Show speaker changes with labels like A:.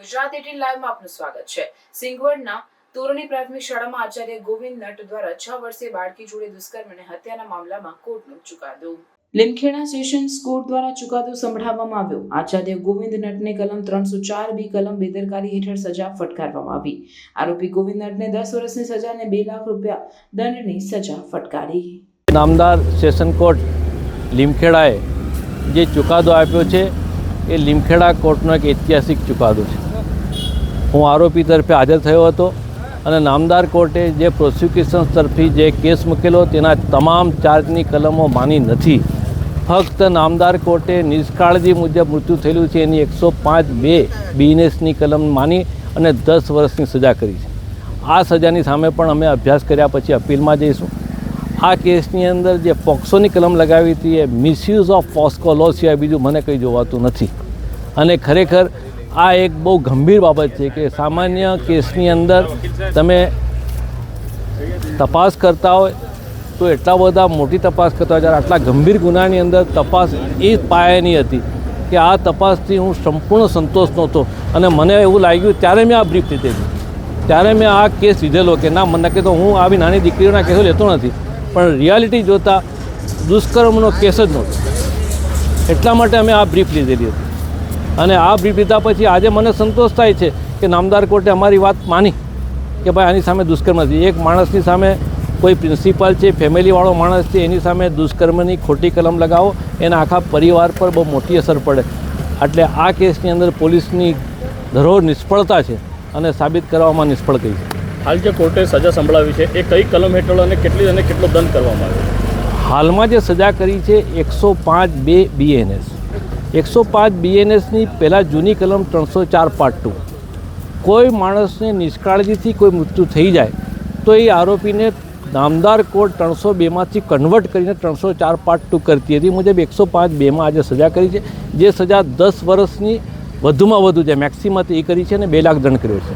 A: Gujarat eighteen લાઈવમાં આપનું સ્વાગત છે. સિંગવડના તોરણી પ્રાથમિક શાળામાં આચાર્ય ગોવિંદ નટ દ્વારા છ વર્ષીય બાળકી જોડે દુષ્કર્મ અને હત્યાના મામલામાં કોર્ટનો ચુકાદો. લીમખેડા સેશન્સ કોર્ટ દ્વારા ચુકાદો સંભળાવવામાં આવ્યો. આચાર્ય ગોવિંદ નટને કલમ ત્રણસો ચાર બી કલમ બેદરકારી હેઠળ સજા ફટકારવામાં આવી. આરોપી ગોવિંદ નટને દસ વર્ષની સજા અને બે લાખ રૂપિયા દંડની સજા ફટકારી.
B: નામદાર સેશન કોર્ટ લીમખેડાએ જે ચુકાદો આપ્યો છે, એ લીમખેડા કોર્ટનો એક ઐતિહાસિક ચુકાદો છે. હું આરોપી તરફે હાજર થયો હતો અને નામદાર કોર્ટે જે પ્રોસિક્યુશન તરફથી જે કેસ મૂકેલો તેના તમામ ચાર્જની કલમો માની નથી. ફક્ત નામદાર કોર્ટે નિષ્કાળજી મુજબ મૃત્યુ થયેલું છે, એની એકસો પાંચ બે બીએનએસની કલમ માની અને દસ વર્ષની સજા કરી છે. આ સજાની સામે પણ અમે અભ્યાસ કર્યા પછી અપીલમાં જઈશું. આ કેસની અંદર જે પોક્સોની કલમ લગાવી હતી, એ મિસયુઝ ઓફ પોસ્કો લો સિવાય બીજું મને કંઈ જોવાતું નથી. અને ખરેખર આ એક બહુ ગંભીર બાબત છે કે સામાન્ય કેસની અંદર તમે તપાસ કરતા હોય તો એટલા બધા મોટી તપાસ કરતા હોય, જ્યારે આટલા ગંભીર ગુનાની અંદર તપાસ એ પાયાની હતી કે આ તપાસથી હું સંપૂર્ણ સંતોષ નહોતો. અને મને એવું લાગ્યું, ત્યારે મેં આ બ્રીફ લીધેલી ત્યારે મેં આ કેસ લીધેલો કે ના, મને કે તો હું આવી નાની દીકરીઓના કેસો લેતો નથી. પણ રિયાલિટી જોતાં દુષ્કર્મનો કેસ જ નહોતો. એટલા માટે અમે આ બ્રીફ લીધેલી હતી. અને આ બ્રીફ લીધા પછી આજે મને સંતોષ થાય છે કે નામદાર કોર્ટે અમારી વાત માની કે ભાઈ આની સામે દુષ્કર્મ નથી. એક માણસની સામે કોઈ પ્રિન્સિપાલ છે ફેમિલીવાળો માણસ છે એની સામે દુષ્કર્મની ખોટી કલમ લગાવો એના આખા પરિવાર પર બહુ મોટી અસર પડે. એટલે આ કેસની અંદર પોલીસની ધરોહર નિષ્ફળતા છે અને સાબિત કરવામાં નિષ્ફળ ગઈ છે.
C: હાલ જે કોર્ટે સજા સંભળાવી છે એ કઈ કલમ હેઠળ અને કેટલી અને કેટલો દંડ કરવામાં આવ્યો?
B: હાલમાં જે સજા કરી છે એકસો પાંચ બે બીએનએસ એકસો પાંચ બીએનએસની પહેલાં જૂની કલમ ત્રણસો ચાર પાર્ટ ટુ કોઈ માણસને નિષ્કાળજીથી કોઈ મૃત્યુ થઈ જાય, તો એ આરોપીને નામદાર કોર્ટ ત્રણસો બેમાંથી કન્વર્ટ કરીને ત્રણસો ચાર પાર્ટ ટુ કરતી હતી. મુજબ એકસો પાંચ બેમાં આજે સજા કરી છે. જે સજા દસ વર્ષની વધુમાં વધુ છે. મેક્સિમમ એ કરી છે અને બે લાખ દંડ કર્યો છે.